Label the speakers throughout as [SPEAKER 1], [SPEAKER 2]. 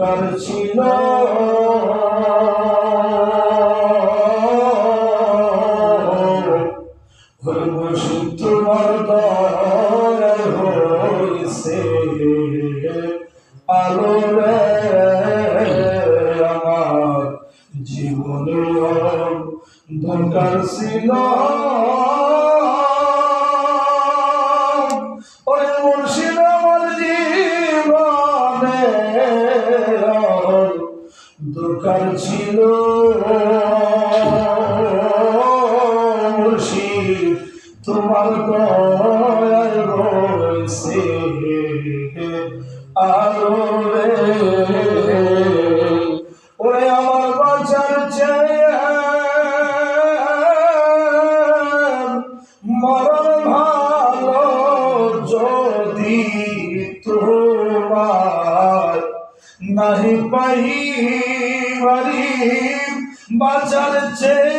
[SPEAKER 1] অন্ধকার ছিল। আলো আমার জীবনে দরকার ছিল। তোমার দয়াল রয়েছে আলো রে ওরে আমার বাঁচার চেয়ে মরণ ভালো যদি তোমার নাহি পাই বাড়ি বাঁচার চেয়ে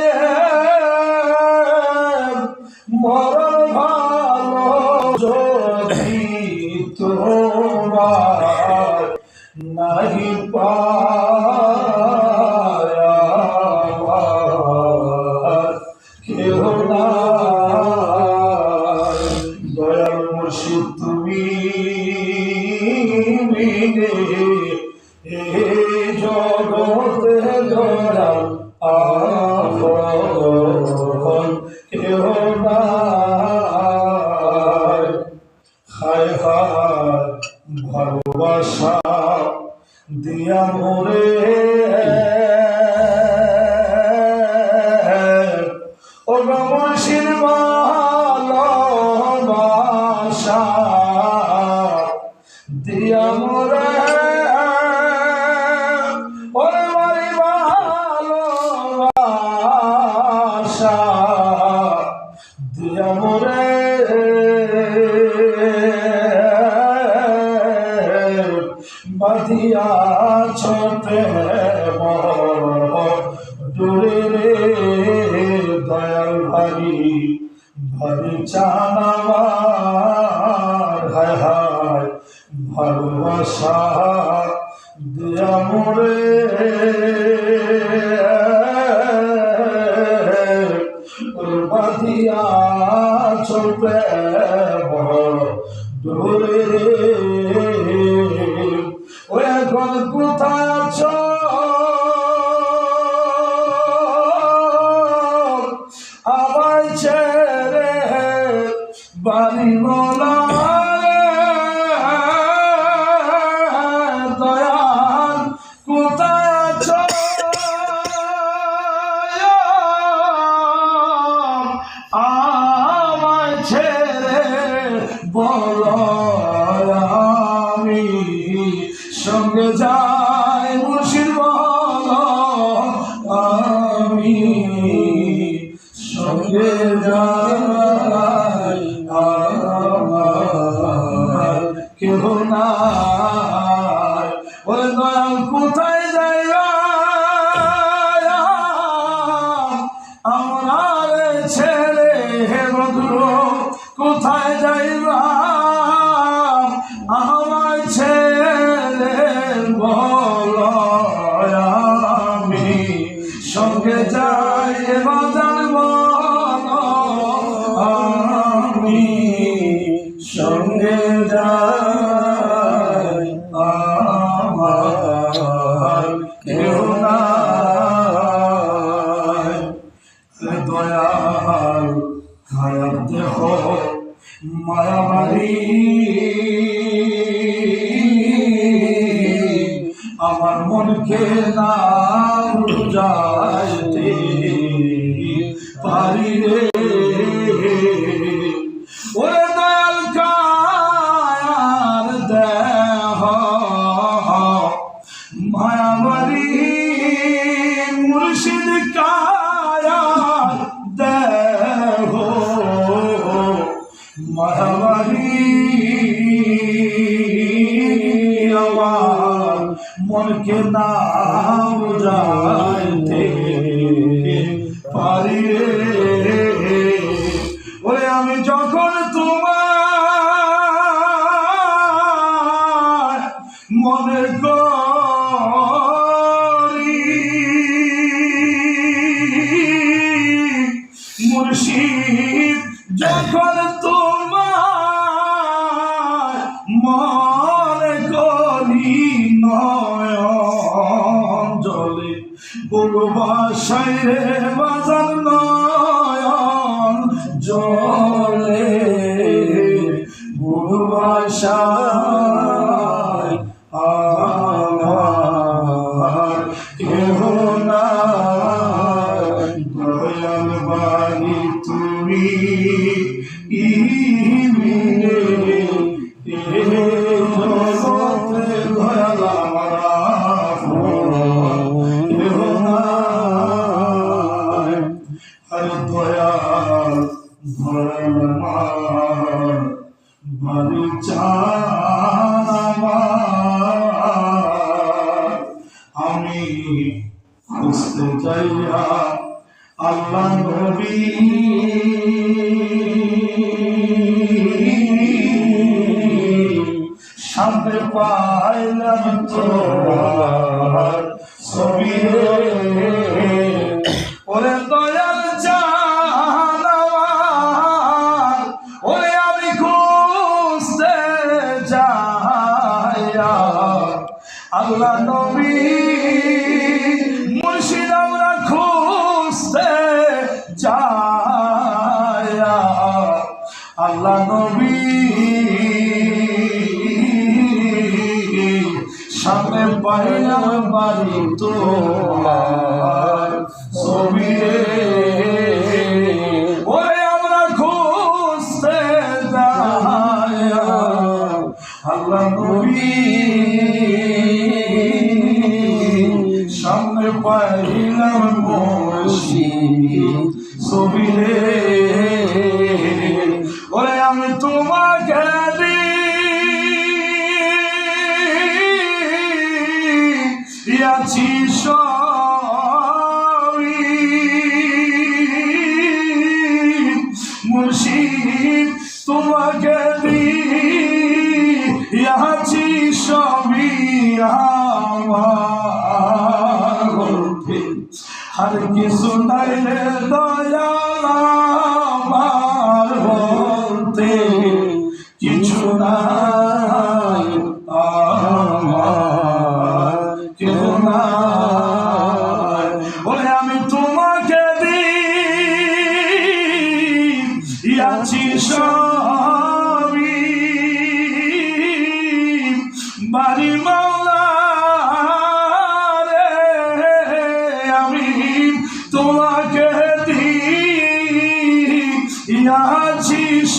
[SPEAKER 1] তোমার নাহি পায় কেহ নাই দয়াল মুর্শিদ তুমি বিনে এই জগতে দয়াল আপন কেহ নাই হায় হায় ভালোবাসা দিয়া মোরে। ও নমশির ভালোবাসা দিয়া মোরে। দিয়া মোরে। বাধিয়া ছোটে ডুরে রে দয়াল ভারি ভারি চানাবার হায় হায় ভালোবাসা দিয়া মোরে। কোথায় আছো? কেহ নাই মারামারি। আমার মনকে না যাইতে আমার মনকে না পূর্বাশায় রে বাজার নয়ন জলে পূর্বাশায় আমার আমি খুঁজতে যাইয়া আল্লাহ নবী সামনে পাইলাম তোমার ছবি আল্লাহ নবী মুর্শিদ আমরা খুঁজতে যাইয়া আল্লাহ নবী সামনে পাইলাম বাড়ি তোমার। ছবি ছবি রে ওরে আমি তোমাকে সবই। মুর্শিদ তোমাকে দিয়াছি আর কিছু নাই রে বলতে কিছু নাই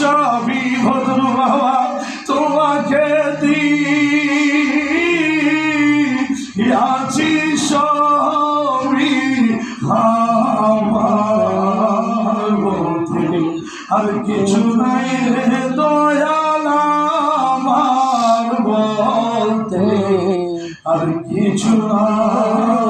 [SPEAKER 1] সবই ভদ্র বাবা, তোমাকে দিয়াছি সবই আমার বলতে আর কিছু নাই রে দয়াল বলতে আর কিছু নাই